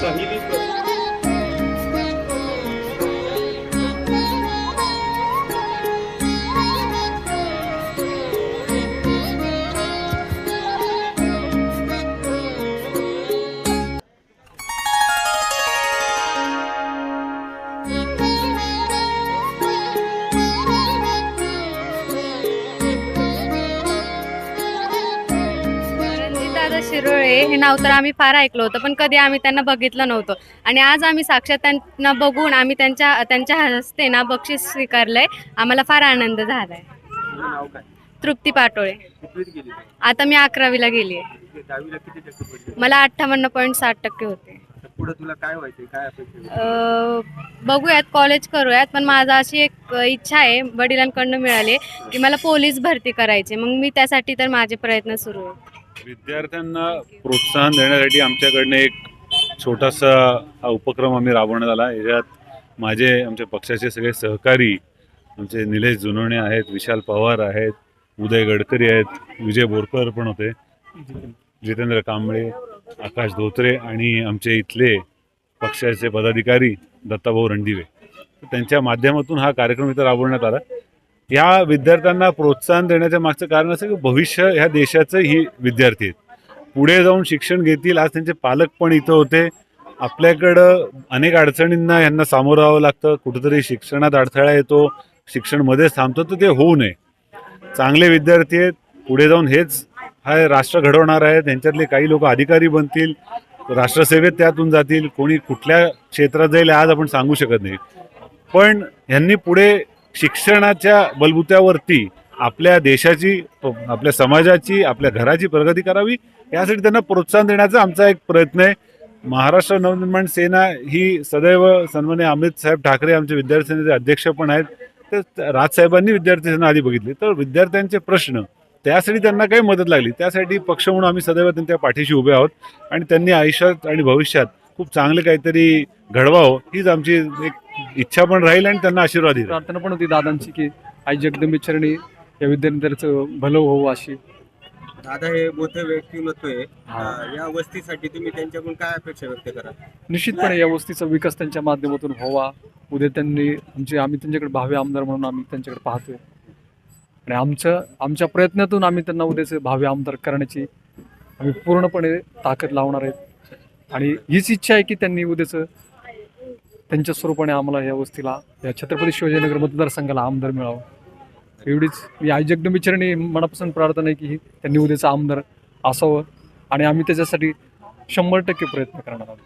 साहिलिक शिरोळे हे नाव तर आम्ही फार ऐकलं होतं पण कधी आम्ही त्यांना बघितलं नव्हतं. आणि आज आम्ही साक्षात त्यांना बघून आम्ही त्यांच्या त्यांच्या हस्ते ना बक्षीस स्वीकारलंय. आम्हाला फार आनंद झालाय. तृप्ती पाटोळे? आता मी अकरावीला गेली आहे. मला अठ्ठावन्न पॉईंट साठ टक्के होते. बघूयात कॉलेज करूयात पण माझा अशी एक इच्छा आहे वडिलांकडनं मिळाली की मला पोलीस भरती करायची मग मी त्यासाठी तर माझे प्रयत्न सुरू आहेत. विद्यार्थ्यांना प्रोत्साहन देण्यासाठी आमच्याकडनं एक छोटासा हा उपक्रम आम्ही राबवण्यात आला. याच्यात माझे आमच्या पक्षाचे सगळे सहकारी आमचे निलेश जुनवणे आहेत विशाल पवार आहेत उदय गडकरी आहेत विजय बोरकर पण होते जितेंद्र कांबळे आकाश धोत्रे आणि आमचे इथले पक्षाचे पदाधिकारी दत्ताभाऊ रणदिवे. त्यांच्या माध्यमातून हा कार्यक्रम इथं राबवण्यात आला. या विद्यार्थ्यांना प्रोत्साहन देण्याच्या मागचं कारण असं की भविष्य ह्या देशाचं ही विद्यार्थी आहेत. पुढे जाऊन शिक्षण घेतील आज त्यांचे पालक पण इथं होते. आपल्याकडं अनेक अडचणींना यांना सामोरं राहावं लागतं. कुठंतरी शिक्षणात अडथळा येतो शिक्षण मध्येच थांबतं तर ते होऊ नये. चांगले विद्यार्थी आहेत पुढे जाऊन हेच हा राष्ट्र घडवणार आहे. त्यांच्यातले काही लोक अधिकारी बनतील राष्ट्रसेवेत त्यातून जातील. कोणी कुठल्या क्षेत्रात जाईल आज आपण सांगू शकत नाही. पण ह्यांनी पुढे शिक्षणाच्या बलबुत्यावरती आपल्या देशाची आपल्या समाजाची आपल्या घराची प्रगती करावी यासाठी त्यांना प्रोत्साहन देण्याचा आमचा एक प्रयत्न आहे. महाराष्ट्र नवनिर्माण सेना ही सदैव सन्मान्य अमित साहेब ठाकरे आमचे विद्यार्थी सेनेचे अध्यक्ष पण आहेत. तर राजसाहेबांनी विद्यार्थी सेना आधी बघितली. तर विद्यार्थ्यांचे प्रश्न त्यासाठी त्यांना काही मदत लागली. त्यासाठी पक्ष म्हणून आम्ही सदैव त्यांच्या पाठीशी उभे आहोत. आणि त्यांनी आयुष्यात आणि भविष्यात खूप चांगले काहीतरी घडवावं हीच आमची एक इच्छा पण राहील आणि त्यांना आशीर्वाद येईल. प्रार्थना पण होती दादांची की आई जगदंबे चरणी या विद्यार्थ्यांचं भलं व्हावं अशी. दादा हे मोठे व्यक्तिमत्व आहे. अं, या वस्तीसाठी तुम्ही त्यांच्याकडून काय अपेक्षा व्यक्त करा? निश्चितपणे या वस्तीचा विकास त्यांच्या माध्यमातून व्हावा. उद्या त्यांनी आमचे आम्ही त्यांच्याकडे भावी आमदार म्हणून आम्ही त्यांच्याकडे पाहतोय. आणि आमच्या आमच्या प्रयत्नातून आम्ही त्यांना उद्याचे भावी आमदार करण्याची आम्ही पूर्णपणे ताकद लावणार आहेत आणि हीच इच्छा आहे की त्यांनी उद्याचं त्यांच्या स्वरूपाने आम्हाला या वस्तीला या छत्रपती शिवाजीनगर मतदारसंघाला आमदार मिळावं. एवढीच मी आई जगदंबे मनापासून प्रार्थना आहे की ही त्यांनी उद्याचं आमदार असावं आणि आम्ही त्याच्यासाठी शंभर टक्के प्रयत्न करणार आहोत.